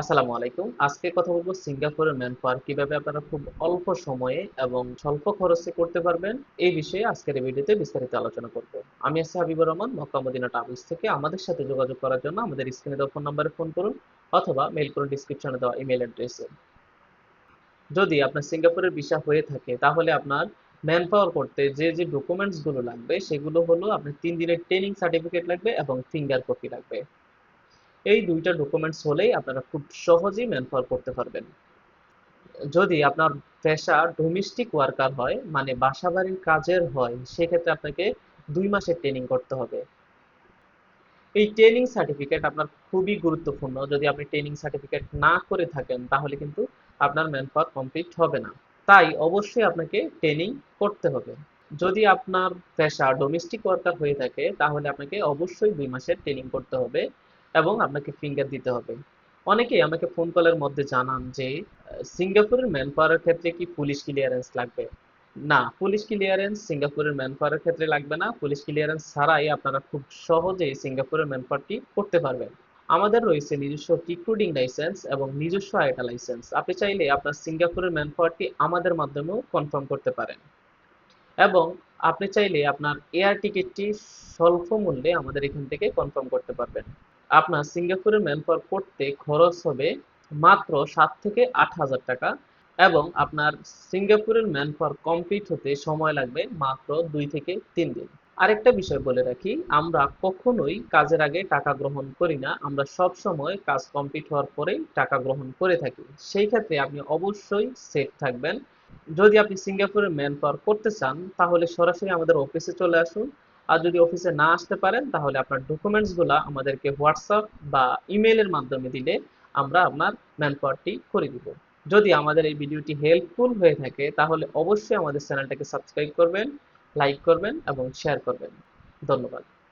আসসালামু আলাইকুম। আজকে কথা বলব সিঙ্গাপুরের ম্যান পাওয়ার কীভাবে আপনারা খুব অল্প সময়ে এবং স্বল্প খরচে করতে পারবেন, এই বিষয়ে আজকের ভিডিওতে বিস্তারিত আলোচনা করব। আমি আছি হাবিবুর রহমান, মক্কা মদিনা ট্রাভেলস থেকে। আমাদের সাথে যোগাযোগ করার জন্য আমাদের স্ক্রিনে দেওয়া ফোন নাম্বারে ফোন করুন অথবা মেইল করুন ডিসক্রিপশনে দেওয়া ইমেল অ্যাড্রেসে যদি আপনার সিঙ্গাপুরের ভিসা হয়ে থাকে, তাহলে আপনার ম্যান পাওয়ার করতে যে যে ডকুমেন্টসগুলো লাগবে, সেগুলো হলো আপনার তিন দিনের ট্রেনিং সার্টিফিকেট লাগবে এবং ফিঙ্গার কপি লাগবে। এই দুইটা ডকুমেন্টস হলেই আপনারা খুব সহজেই ম্যান পাওয়ার করতে পারবেন। যদি আপনার পেশা ডোমেস্টিক ওয়ার্কার হয় মানে বাসাবাড়ির কাজের হয়, সেক্ষেত্রে আপনাকে দুই মাসের ট্রেনিং করতে হবে। এই ট্রেনিং সার্টিফিকেট আপনার খুবই গুরুত্বপূর্ণ। যদি আপনি ট্রেনিং সার্টিফিকেট না করে থাকেন, তাহলে কিন্তু আপনার ম্যান কমপ্লিট হবে না। তাই অবশ্যই আপনাকে ট্রেনিং করতে হবে। যদি আপনার পেশা ডোমেস্টিক ওয়ার্কার হয়ে থাকে, তাহলে আপনাকে অবশ্যই দুই মাসের ট্রেনিং করতে হবে। এবং আপনাকে ফিঙ্গার দিতে হবে। অনেকেই আমাকে ফোন কলের মধ্যে জানান যে সিঙ্গাপুরের ম্যান পাওয়ারের ক্ষেত্রে কি পুলিশ ক্লিয়ারেন্স লাগবে? না পুলিশ ক্লিয়ারেন্স সিঙ্গাপুরের ম্যান পাওয়ারের ক্ষেত্রে লাগবে না। পুলিশ ক্লিয়ারেন্স ছাড়াই আপনারা খুব সহজেই সিঙ্গাপুরের ম্যান পাওয়ারটি করতে পারবেন। আমাদের রয়েছে নিজস্ব রিক্রুটিং লাইসেন্স এবং নিজস্ব আইটা লাইসেন্স আপনি চাইলে আপনার সিঙ্গাপুরের ম্যান পাওয়ারটি আমাদের মাধ্যমেও কনফার্ম করতে পারেন। এবং আপনি চাইলে আপনার এয়ার টিকিটটি স্বল্প মূল্যে আমাদের এখান থেকে কনফার্ম করতে পারবেন। আপনার সিঙ্গাপুরের ম্যান পাওয়ার করতে খরচ হবে মাত্র সাত থেকে আট হাজার টাকা এবং আপনার সিঙ্গাপুরের ম্যান পাওয়ার কমপ্লিট হতে সময় লাগবে মাত্র দুই থেকে তিন দিন। আরেকটা বিষয় বলে রাখি, আমরা কখনোই কাজের আগে টাকা গ্রহণ করি না, আমরা সব সময় কাজ কমপ্লিট হওয়ার পরেই টাকা গ্রহণ করে থাকি। সেই ক্ষেত্রে আপনি অবশ্যই সেফ থাকবেন। যদি আপনি সিঙ্গাপুরের ম্যান পাওয়ার করতে চান, তাহলে সরাসরি আমাদের অফিসে চলে আসুন। আর যদি অফিসে না আসতে পারেন, তাহলে আপনার ডকুমেন্টসগুলা আমাদেরকে হোয়াটসঅ্যাপ বা ইমেইলের মাধ্যমে দিলে আমরা আপনার ম্যান পাওয়ারটি করে দিব। যদি আমাদের এই ভিডিওটি হেল্পফুল হয়ে থাকে, তাহলে অবশ্যই আমাদের চ্যানেলটাকে সাবস্ক্রাইব করবেন, লাইক করবেন এবং শেয়ার করবেন। ধন্যবাদ।